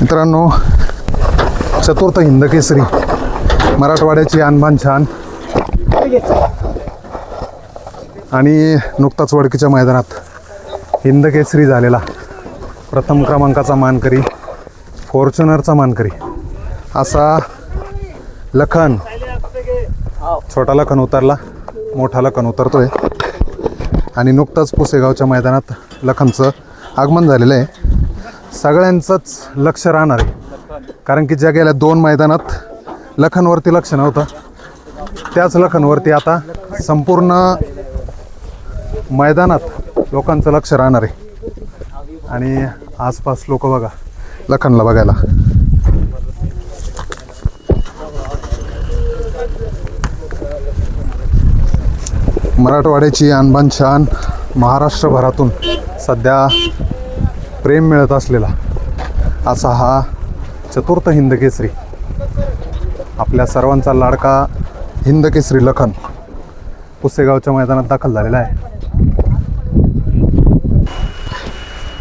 मित्रांनो चतुर्थ हिंदकेसरी मराठवाड्याची आणबान छान. आणि नुकताच वडकीच्या मैदानात हिंदकेसरी झालेला. प्रथम क्रमांकाचा मानकरी फॉर्च्युनरचा मानकरी. असा लखन छोटा लखन उतरला मोठा लखन उतरतोय. आणि नुकताच पुसेगावच्या मैदानात लखनचं आगमन झालेलं आहे. सगळ्यांचंच लक्ष राहणार आहे. कारण की ज्या गेल्या दोन मैदानात लखनवरती लक्ष नव्हतं. त्याच लखनवरती आता संपूर्ण मैदानात लोकांचं लक्ष राहणार आहे. आणि आसपास लोक बघा लखनला बघायला. मराठवाड्याची आणबान शान महाराष्ट्रभरातून सध्या प्रेम मिळत असलेला असा हा चतुर्थ हिंदकेसरी. आपल्या सर्वांचा लाडका हिंदकेसरी लखन पुसेगावच्या मैदानात दाखल झालेला आहे.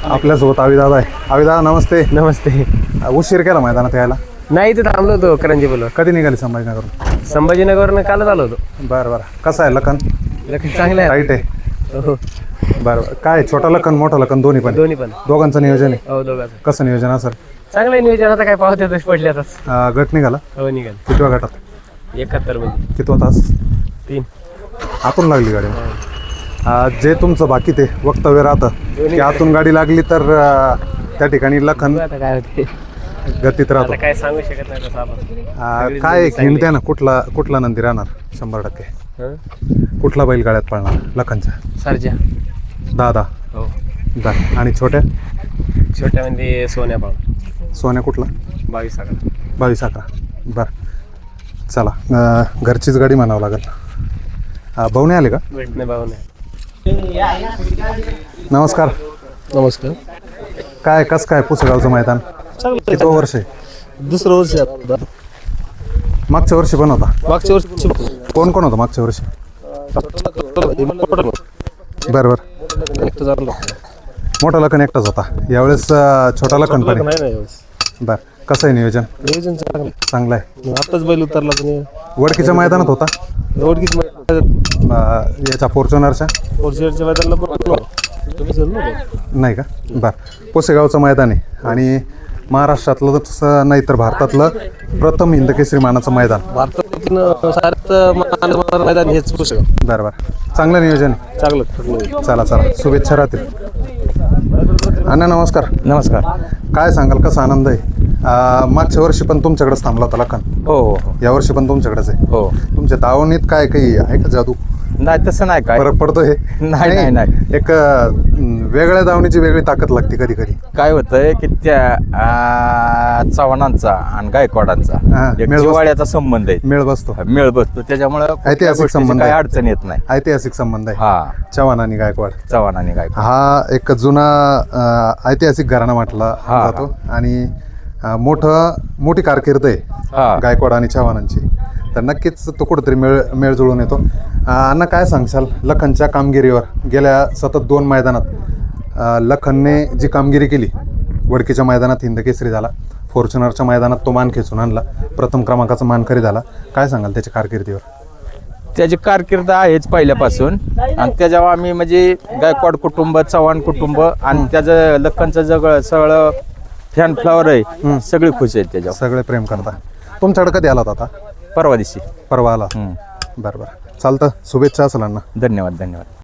आपल्यासोबत आविदादा आहे. आविदादा नमस्ते. नमस्ते. उशीर केला मैदानात यायला? नाही इथे थांबलो होतो करंजी बोलवर. कधी निघाली संभाजीनगरून संभाजीनगरनं कालच आलो होतो. बरं बरं. कसं आहे लखन? लखन चांगले आहे. राईट आहे. हो. बरं काय छोटा लखन मोठा लखन दोन्ही पण? दोन्ही पण. दोघांचं नियोजन आहे? हो दोघांचं. कसं नियोजन असेल चांगलं नियोजन आता काय पाहत येतच पडले आताच अं, गट निघाला? हो निघाल. कितव्या गटात? एकाहत्तरमध्ये. कितवा तास? तीन. आतून लागली गाडी अं, जे तुमचं बाकी ते वक्तव्य राहतं की आतून गाडी लागली तर अं, त्या ठिकाणी लखन बघू आता काय होते. गतीत राहतो. आता काय सांगू शकत नाही तसं आपण. अं, काय हिंड द्या ना कुठला कुठला नंदी राहणार? शंभर टक्के. हं? कुठला बैलगाड्यात पळणार? लखनच्या सरजा. दहा दहा हो. दहा आणि छोट्या? छोट्यामध्ये सोन्या पाव सोन्या कुठला? बावीस अकरा. बावीस अकरा. बरं. चला अं, घरचीच गाडी म्हणावं लागेल. अं, भाऊ नाही आले का? नाही भाऊ नाही नमस्कार. नमस्कार. काय कस काय पुसेगावचं मैदान? किती वर्ष आहे? दुसरं वर्ष आहे. मागच्या वर्षी पण होता? मागच्या वर्षी कोण कोण होतं मागच्या वर्षी? बरं. बरं एकटं झालं. मोठा लखन एकटाच होता. यावेळेस अं, छोटा लखन पण नाही नाही यावेळेस. आहे बरं. कसं आहे नियोजन? नियोजन चांगलं आहे. चांगलं आहे. आताच बैल उतरला पण वडकीच्या मैदानात होता? ओळखीच अं, याच्या फॉर्च्युनरच्या? मैदानाला पण तुम्ही. नाही का? बरं. पुसेगावचं मैदान आहे. आणि महाराष्ट्रातलं तसं नाही तर भारतातलं प्रथम हिंदकेसरी मानाचं मैदान. भारतातून मैदान हेच पुस्तक बरं बरं. चांगलं नियोजन. आहे चांगलं ठरलं. चला चला. शुभेच्छा राहतील. अण्णा नमस्कार. नमस्कार. काय सांगाल कसा आनंद आहे? अं, मागच्या वर्षी पण तुमच्याकडेच थांबला होता लखन. हो हो हो. या वर्षी पण तुमच्याकडेच आहे. हो. तुमच्या दावणीत काय काही आहे का जादू? नाही तसं नाही काय. फरक पडतो हे नाही, नाही, नाही. एक अं, वेगळ्या दावणीची वेगळी ताकद लागते कधी कधी. काय होतंय की त्या आ, चव्हाणांचा आणि गायकवाडांचा हा, एक मेळ बसतो. जिव्हाळ्याचा संबंध आहे. मेळ बसतो. मेळ बसतो. त्याच्यामुळे ऐतिहासिक संबंध काही आहे. अडचण येत नाही. ऐतिहासिक संबंध आहे. हा. चव्हाण आणि गायकवाड. चव्हाण आणि गायकवाड. हा एक जुना अं, ऐतिहासिक घराणा म्हटला हा. जातो. आणि अं, मोठं मोठी कारकीर्द आहे हा. गायकवाड आणि चव्हाणांची. तर नक्कीच तो कुठेतरी मेळ मेळ जुळून येतो. अण्णा काय सांगशाल? लखनच्या कामगिरीवर गेल्या सतत दोन मैदानात लखनने जी कामगिरी केली वडकीच्या मैदानात हिंदकेसरी झाला फॉर्च्युनरच्या मैदानात तो मान खेचून आणला प्रथम क्रमांकाचा मानकरी झाला. काय सांगाल त्याच्या कारकिर्दीवर? त्याची कारकीर्द आहेच पहिल्यापासून. आणि त्याच्यावर आम्ही म्हणजे गायकवाड कुटुंब चव्हाण कुटुंब आणि त्याचं लखनचं जगळ सगळं फॅन फ्लॉवर आहे. सगळे खुश आहेत त्याच्यावर. सगळे प्रेम करता. तुमच्याकडे कधी आलात आता? परवा दिवशी. परवा आला. हम्म. बरं बरं. चालतं. शुभेच्छा अण्णा धन्यवाद धन्यवाद.